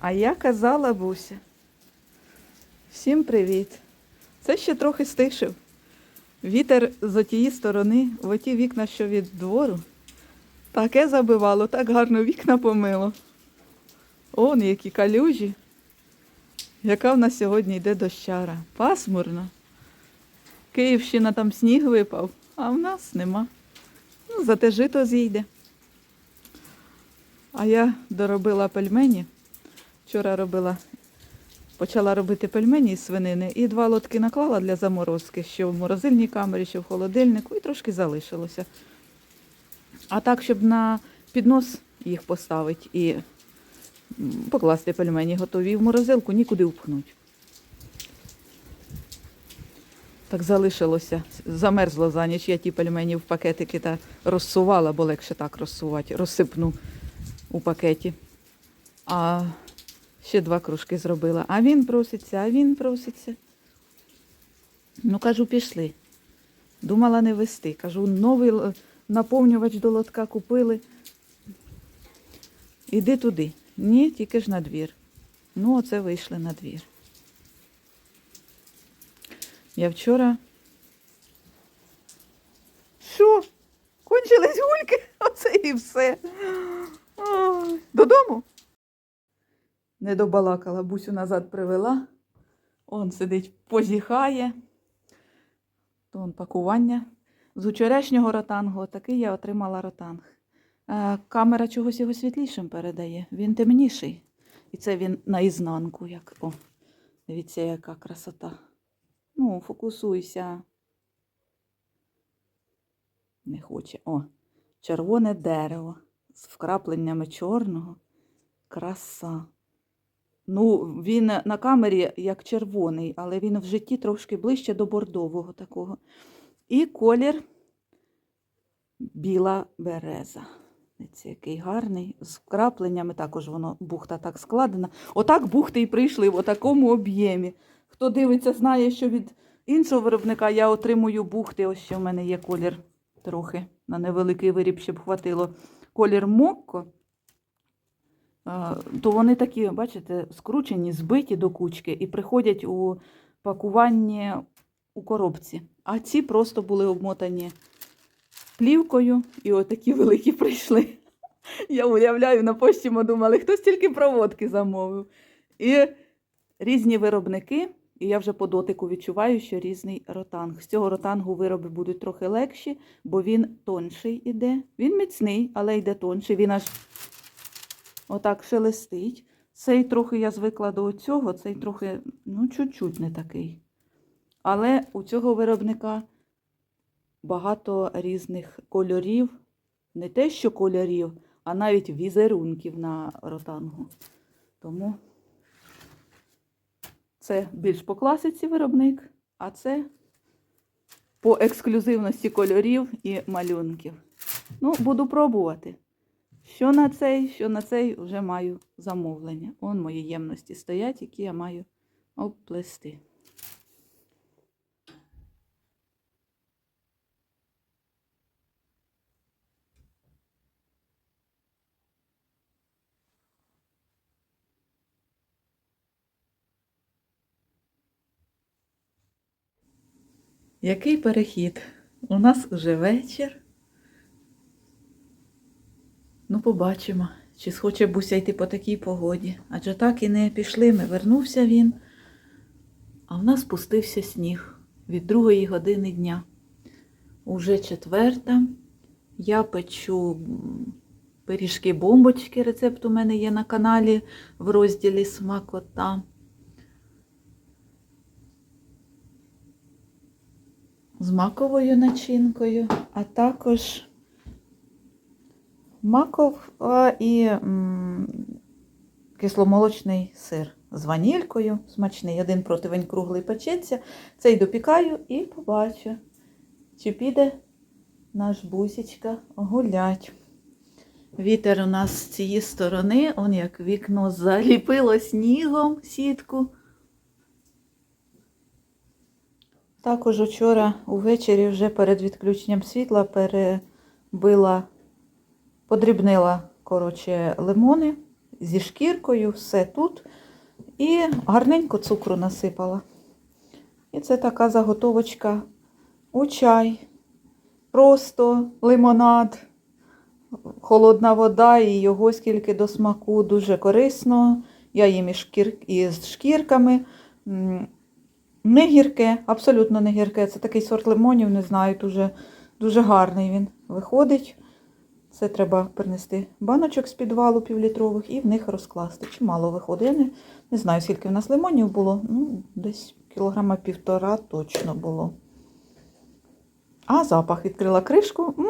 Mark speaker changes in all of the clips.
Speaker 1: А я казала Буся. Всім привіт. Це ще трохи стишив. Вітер з отієї сторони, в оті вікна, що від двору, таке забивало, так гарно вікна помило. Он які калюжі. Яка в нас сьогодні йде дощара. Пасмурно. Київщина там сніг випав, а в нас нема. Ну, зате жито зійде. А я доробила пельмені. Вчора робила, почала робити пельмені з свинини і два лотки наклала для заморозки, що в морозильній камері, що в холодильнику, і трошки залишилося. А так, щоб на піднос їх поставити і покласти пельмені готові в морозилку, нікуди впхнуть. Так залишилося. Замерзло за ніч. Я ті пельмені в пакетики та розсувала, бо легше так розсувати. Розсипну у пакеті. А ще два кружки зробила. А він проситься, а він проситься. Ну, кажу, пішли. Думала не вести. Кажу, новий наповнювач до лотка купили. Іди туди. Ні, тільки ж на двір. Ну, оце вийшли на двір. Я вчора. Що? Кончились гульки? Оце і все. Додому? Не добалакала, бусю назад привела. Он сидить, позіхає. То пакування. З учорашнього ротангу такий я отримала ротанг. Е, камера чогось його світлішим передає. Він темніший. І це він наізнанку. Як... О, дивіться, яка красота. Ну, фокусуйся. Не хоче. О, червоне дерево з вкрапленнями чорного. Краса. Ну, він на камері як червоний, але він в житті трошки ближче до бордового такого. І колір біла береза. Це який гарний, з вкрапленнями також воно бухта так складена. Отак бухти і прийшли в такому об'ємі. Хто дивиться, знає, що від іншого виробника я отримую бухти. Ось ще в мене є колір трохи на невеликий виріб, щоб хватило. Колір мокко. То вони такі, бачите, скручені, збиті до кучки і приходять у пакуванні у коробці. А ці просто були обмотані плівкою, і отакі великі прийшли. Я уявляю, на пошті ми думали, хто стільки проводки замовив. І різні виробники, і я вже по дотику відчуваю, що різний ротанг. З цього ротангу вироби будуть трохи легші, бо він тонший іде. Він міцний, але йде тонший. Він аж отак шелестить. Цей трохи я звикла до цього, цей трохи, ну, чуть-чуть не такий. Але у цього виробника багато різних кольорів, не те, що кольорів, а навіть візерунків на ротангу. Тому це більш по класиці виробник, а це по ексклюзивності кольорів і малюнків. Ну, буду пробувати. Що на цей, що на цей вже маю замовлення. Он мої ємності стоять, які я маю обплести. Який перехід? У нас уже вечір. Ну, побачимо, чи схоче Буся йти по такій погоді. Адже так і не пішли ми. Вернувся він, а в нас спустився сніг від другої години дня. Уже четверта. Я печу пиріжки-бомбочки. Рецепт у мене є на каналі в розділі Смакота. З маковою начинкою, а також маков і кисломолочний сир з ванількою. Смачний. Один противень круглий печеться. Цей допікаю і побачу, чи піде наш бусічка гулять. Вітер у нас з цієї сторони, он як вікно заліпило снігом сітку. Також вчора увечері вже перед відключенням світла перебила, подрібнила коротше, лимони зі шкіркою, все тут. І гарненько цукру насипала. І це така заготовочка у чай. Просто лимонад, холодна вода і його скільки до смаку, дуже корисно. Я їм із шкірками. Не гірке, абсолютно не гірке. Це такий сорт лимонів, не знаю, дуже, дуже гарний він виходить. Це треба принести баночок з підвалу півлітрових і в них розкласти. Чимало виходить. Я не, не знаю, скільки в нас лимонів було. Ну, десь кілограма півтора точно було. А запах відкрила кришку. М.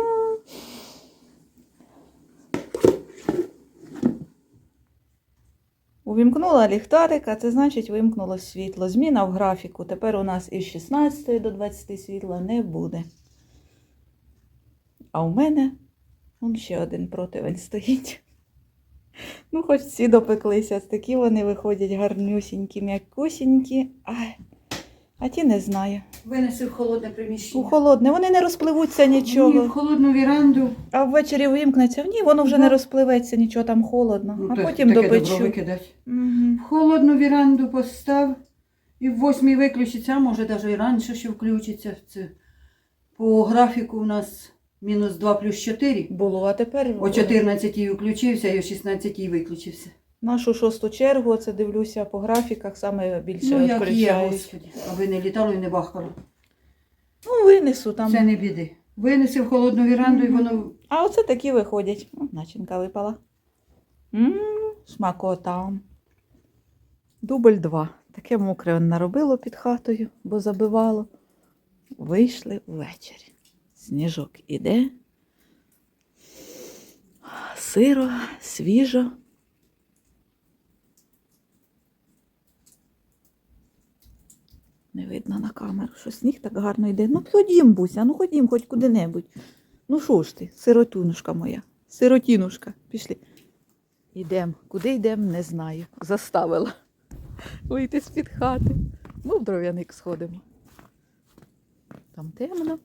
Speaker 1: Увімкнула ліхтарик, а це значить вимкнуло світло. Зміна в графіку. Тепер у нас із 16 до 20 світла не буде. А у мене он ще один противень стоїть. Ну, хоч всі допеклися, такі вони виходять гарнюсінькі, м'якусінькі. А ті не знаю.
Speaker 2: Винеси в холодне приміщення.
Speaker 1: У холодне, вони не розпливуться
Speaker 2: Ні, в
Speaker 1: нічого.
Speaker 2: холодну віранду.
Speaker 1: А ввечері вимкнеться. Ні, воно вже не розпливеться, нічого там холодно.
Speaker 2: Ну,
Speaker 1: а
Speaker 2: так-
Speaker 1: потім
Speaker 2: таке добро
Speaker 1: допечу.
Speaker 2: викидать.
Speaker 1: Угу.
Speaker 2: В холодну віранду постав і в восьмій виключиться, а може навіть і раніше ще включиться. Це по графіку у нас мінус 2 плюс 4.
Speaker 1: Було, а тепер
Speaker 2: О 14 включився і о 16 виключився.
Speaker 1: нашу шосту чергу, це дивлюся по графіках, саме більше
Speaker 2: Ну, як є,
Speaker 1: відключають.
Speaker 2: господі. Аби не літало і не бахкало.
Speaker 1: Ну, винесу там.
Speaker 2: Це не біди. Винеси в холодну віранду і воно
Speaker 1: А оце такі виходять. О, начинка випала. М, Смакота. Дубль два. Таке мокре он наробило під хатою, бо забивало. Вийшли ввечері. Сніжок іде. Сиро, свіжо. Не видно на камеру, що сніг так гарно йде. Ну, ходім, Буся, ну ходім хоч куди-небудь. Ну що ж ти, сиротунушка моя, сиротінушка, пішли. Йдемо. Куди йдемо, не знаю. Заставила вийти з-під хати. Ну, в дров'яник сходимо. Там темно.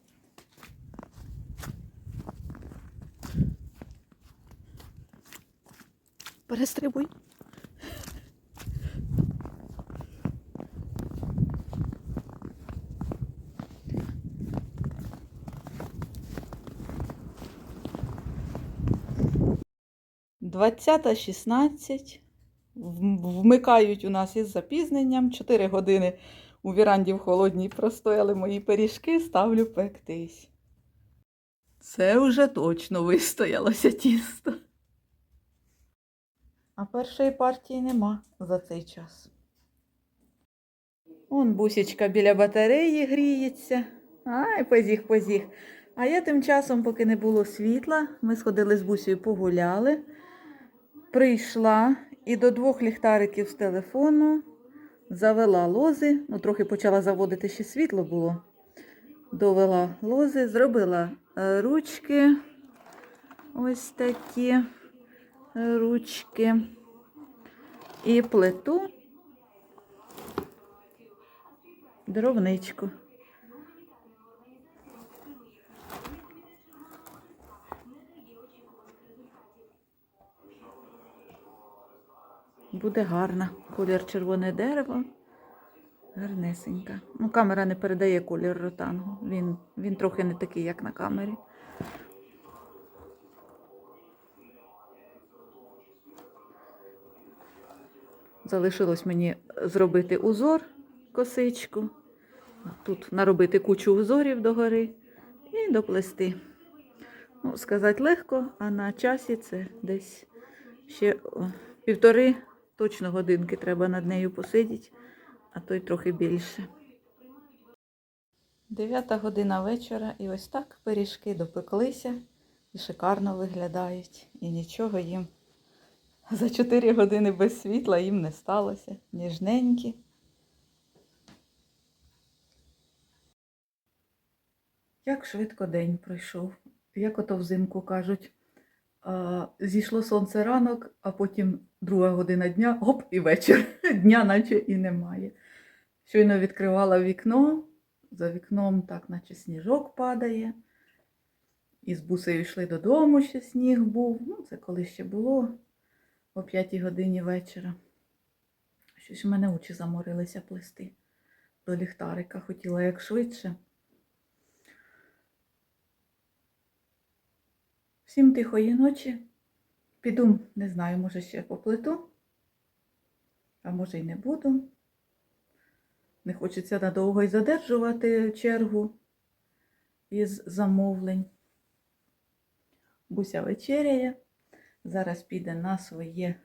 Speaker 1: Перестрибуй. Двадцята шістнадцять. Вмикають у нас із запізненням. 4 години у віранді в холодній простояли мої пиріжки, ставлю пектись. Це вже точно вистоялося тісто. А першої партії нема за цей час. Он бусічка біля батареї гріється. Ай, позіг, позіг. А я тим часом, поки не було світла, ми сходили з бусею, погуляли. Прийшла і до двох ліхтариків з телефону завела лози. Ну, трохи почала заводити ще світло було. Довела лози, зробила е, ручки. Ось такі ручки. І плиту дровничку. Буде гарна. Колір червоне дерево. Гарнесенька. Ну, камера не передає колір ротангу. Він, він трохи не такий, як на камері. Залишилось мені зробити узор, косичку. Тут наробити кучу узорів догори і доплести. Ну, сказати легко, а на часі це десь ще півтори точно годинки треба над нею посидіти, а то й трохи більше. Дев'ята година вечора, і ось так пиріжки допеклися і шикарно виглядають. І нічого їм за 4 години без світла їм не сталося. Ніжненькі. Як швидко день пройшов, як ото взимку кажуть. А, зійшло сонце ранок, а потім друга година дня, оп, і вечір. Дня наче і немає. Щойно відкривала вікно, за вікном так, наче сніжок падає. І з бусею йшли додому, ще сніг був. Ну, це коли ще було. О п'ятій годині вечора. Щось у мене очі заморилися плести до ліхтарика. Хотіла як швидше. Всім тихої ночі. Піду, не знаю, може ще поплету, а може й не буду. Не хочеться надовго й задержувати чергу із замовлень. Буся вечеряє. Зараз піде на своє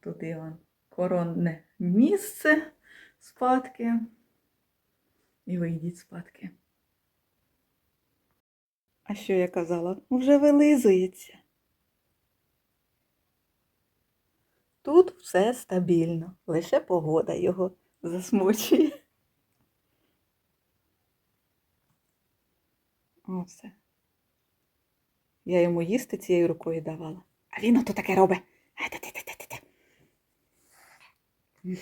Speaker 1: туди он, коронне місце спадки. І вийдіть спадки. А що я казала? Вже вилизується. Тут все стабільно, лише погода його засмучує. О, все. Я йому їсти цією рукою давала. А він ото таке робить. Е.